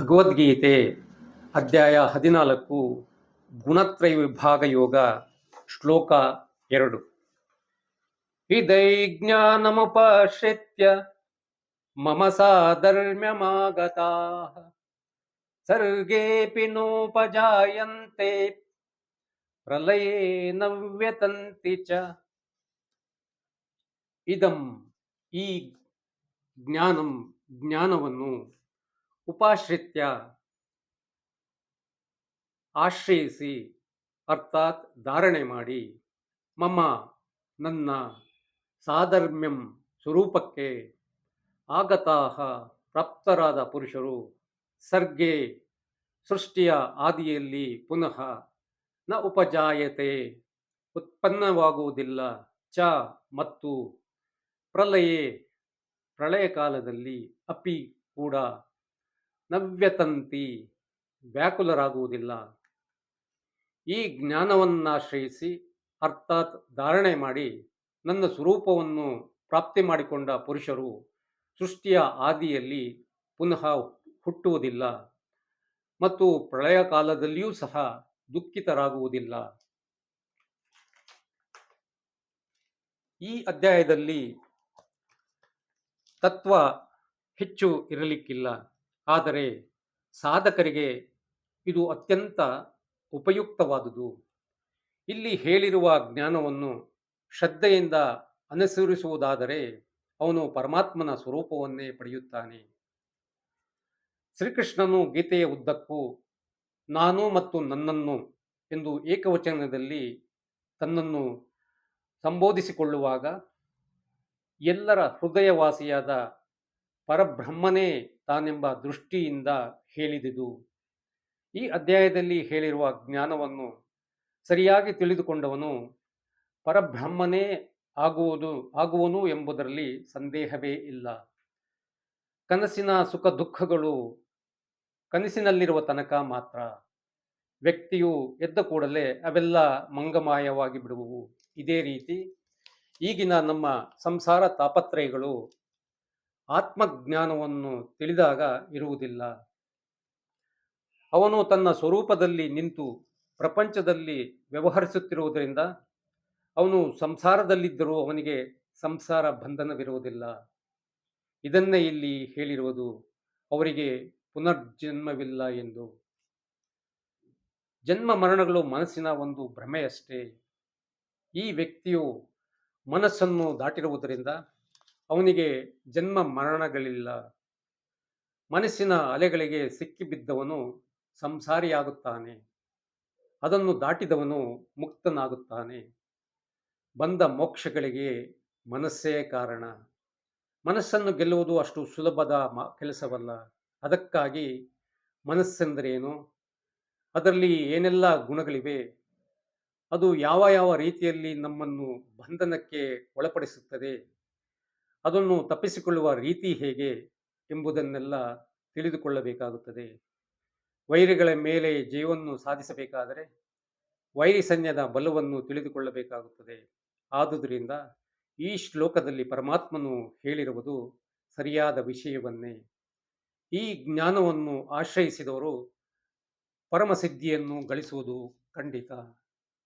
ಭಗವದ್ಗೀತೆ ಅಧ್ಯಾಯ ಹದಿನಾಲ್ಕು, ಗುಣತ್ರಯ ವಿಭಾಗ ಯೋಗ, ಶ್ಲೋಕ ಎರಡು. ಇದೈ ಜ್ಞಾನಮುಪಾಶ್ರಿತ್ಯ ಮಮ ಸಾಧರ್ಮ್ಯಮಾಗತಾ. ಸರ್ಗೇಪಿ ನೋಪಜಾಯಂತೆ ಪ್ರಲಯೇ ನವ್ಯತಂತಿ ಚ. ಇದಂ ಈ ಜ್ಞಾನಂ ಜ್ಞಾನವನ್ನು ಉಪಾಶ್ರಿತ್ಯ ಆಶ್ರಯಿಸಿ, ಅರ್ಥಾತ್ ಧಾರಣೆ ಮಾಡಿ, ಮಮ್ಮ ನನ್ನ ಸಾಧರ್ಮ್ಯಂ ಸ್ವರೂಪಕ್ಕೆ ಆಗತಾಹ ಪ್ರಾಪ್ತರಾದ ಪುರುಷರು ಸರ್ಗೆ ಸೃಷ್ಟಿಯ ಆದಿಯಲ್ಲಿ ಪುನಃ ನ ಉಪಜಾಯತೆ ಉತ್ಪನ್ನವಾಗುವುದಿಲ್ಲ. ಚ ಮತ್ತು ಪ್ರಲಯೇ ಪ್ರಳಯ ಕಾಲದಲ್ಲಿ ಅಪಿ ಕೂಡ ನವ್ಯತಂತಿ ವ್ಯಾಕುಲರಾಗುವುದಿಲ್ಲ. ಈ ಜ್ಞಾನವನ್ನಾಶ್ರಯಿಸಿ ಅರ್ಥಾತ್ ಧಾರಣೆ ಮಾಡಿ ನನ್ನ ಸ್ವರೂಪವನ್ನು ಪ್ರಾಪ್ತಿ ಮಾಡಿಕೊಂಡ ಪುರುಷರು ಸೃಷ್ಟಿಯ ಆದಿಯಲ್ಲಿ ಪುನಃ ಹುಟ್ಟುವುದಿಲ್ಲ ಮತ್ತು ಪ್ರಳಯ ಕಾಲದಲ್ಲಿಯೂ ಸಹ ದುಃಖಿತರಾಗುವುದಿಲ್ಲ. ಈ ಅಧ್ಯಾಯದಲ್ಲಿ ತತ್ವ ಹೆಚ್ಚು ಇರಲಿಕ್ಕಿಲ್ಲ. ಆದರೆ ಸಾಧಕರಿಗೆ ಇದು ಅತ್ಯಂತ ಉಪಯುಕ್ತವಾದುದು. ಇಲ್ಲಿ ಹೇಳಿರುವ ಜ್ಞಾನವನ್ನು ಶ್ರದ್ಧೆಯಿಂದ ಅನುಸರಿಸುವುದಾದರೆ ಅವನು ಪರಮಾತ್ಮನ ಸ್ವರೂಪವನ್ನೇ ಪಡೆಯುತ್ತಾನೆ. ಶ್ರೀಕೃಷ್ಣನು ಗೀತೆಯ ಉದ್ದಕ್ಕೂ ನಾನು ಮತ್ತು ನನ್ನನ್ನು ಎಂದು ಏಕವಚನದಲ್ಲಿ ತನ್ನನ್ನು ಸಂಬೋಧಿಸಿಕೊಳ್ಳುವಾಗ ಎಲ್ಲರ ಹೃದಯವಾಸಿಯಾದ ಪರಬ್ರಹ್ಮನೇ ತಾನೆಂಬ ದೃಷ್ಟಿಯಿಂದ ಹೇಳಿದುದು. ಈ ಅಧ್ಯಾಯದಲ್ಲಿ ಹೇಳಿರುವ ಜ್ಞಾನವನ್ನು ಸರಿಯಾಗಿ ತಿಳಿದುಕೊಂಡವನು ಪರಬ್ರಹ್ಮನೇ ಆಗುವುದು, ಆಗುವನು ಎಂಬುದರಲ್ಲಿ ಸಂದೇಹವೇ ಇಲ್ಲ. ಕನಸಿನ ಸುಖ ದುಃಖಗಳು ಕನಸಿನಲ್ಲಿರುವ ತನಕ ಮಾತ್ರ. ವ್ಯಕ್ತಿಯು ಎದ್ದ ಕೂಡಲೇ ಅವೆಲ್ಲ ಮಂಗಮಾಯವಾಗಿ ಬಿಡುವವು ಇದೇ ರೀತಿ ಈಗಿನ ನಮ್ಮ ಸಂಸಾರ ತಾಪತ್ರಯಗಳು ಆತ್ಮಜ್ಞಾನವನ್ನು ತಿಳಿದಾಗ ಇರುವುದಿಲ್ಲ. ಅವನು ತನ್ನ ಸ್ವರೂಪದಲ್ಲಿ ನಿಂತು ಪ್ರಪಂಚದಲ್ಲಿ ವ್ಯವಹರಿಸುತ್ತಿರುವುದರಿಂದ ಅವನು ಸಂಸಾರದಲ್ಲಿದ್ದರೂ ಅವನಿಗೆ ಸಂಸಾರ ಬಂಧನವಿರುವುದಿಲ್ಲ. ಇದನ್ನೇ ಇಲ್ಲಿ ಹೇಳಿರುವುದು, ಅವರಿಗೆ ಪುನರ್ಜನ್ಮವಿಲ್ಲ ಎಂದು. ಜನ್ಮ ಮರಣಗಳು ಮನಸ್ಸಿನ ಒಂದು ಭ್ರಮೆಯಷ್ಟೇ. ಈ ವ್ಯಕ್ತಿಯು ಮನಸ್ಸನ್ನು ದಾಟಿರುವುದರಿಂದ ಅವನಿಗೆ ಜನ್ಮ ಮರಣಗಳಿಲ್ಲ. ಮನಸ್ಸಿನ ಅಲೆಗಳಿಗೆ ಸಿಕ್ಕಿಬಿದ್ದವನು ಸಂಸಾರಿಯಾಗುತ್ತಾನೆ. ಅದನ್ನು ದಾಟಿದವನು ಮುಕ್ತನಾಗುತ್ತಾನೆ. ಬಂದ ಮೋಕ್ಷಗಳಿಗೆ ಮನಸ್ಸೇ ಕಾರಣ. ಮನಸ್ಸನ್ನು ಗೆಲ್ಲುವುದು ಅಷ್ಟು ಸುಲಭದ ಕೆಲಸವಲ್ಲ. ಅದಕ್ಕಾಗಿ ಮನಸ್ಸೆಂದರೇನು? ಅದರಲ್ಲಿ ಏನೆಲ್ಲ ಗುಣಗಳಿವೆ? ಅದು ಯಾವ ಯಾವ ರೀತಿಯಲ್ಲಿ ನಮ್ಮನ್ನು ಬಂಧನಕ್ಕೆ ಒಳಪಡಿಸುತ್ತದೆ? ಅದನ್ನು ತಪ್ಪಿಸಿಕೊಳ್ಳುವ ರೀತಿ ಹೇಗೆ ಎಂಬುದನ್ನೆಲ್ಲ ತಿಳಿದುಕೊಳ್ಳಬೇಕಾಗುತ್ತದೆ. ವೈರಿಗಳ ಮೇಲೆ ಜೀವನ್ನು ಸಾಧಿಸಬೇಕಾದರೆ ವೈರಿ ಸೈನ್ಯದ ಬಲವನ್ನು ತಿಳಿದುಕೊಳ್ಳಬೇಕಾಗುತ್ತದೆ. ಆದುದರಿಂದ ಈ ಶ್ಲೋಕದಲ್ಲಿ ಪರಮಾತ್ಮನು ಹೇಳಿರುವುದು ಸರಿಯಾದ ವಿಷಯವನ್ನೇ. ಈ ಜ್ಞಾನವನ್ನು ಆಶ್ರಯಿಸಿದವರು ಪರಮಸಿದ್ಧಿಯನ್ನು ಗಳಿಸುವುದು ಖಂಡಿತ.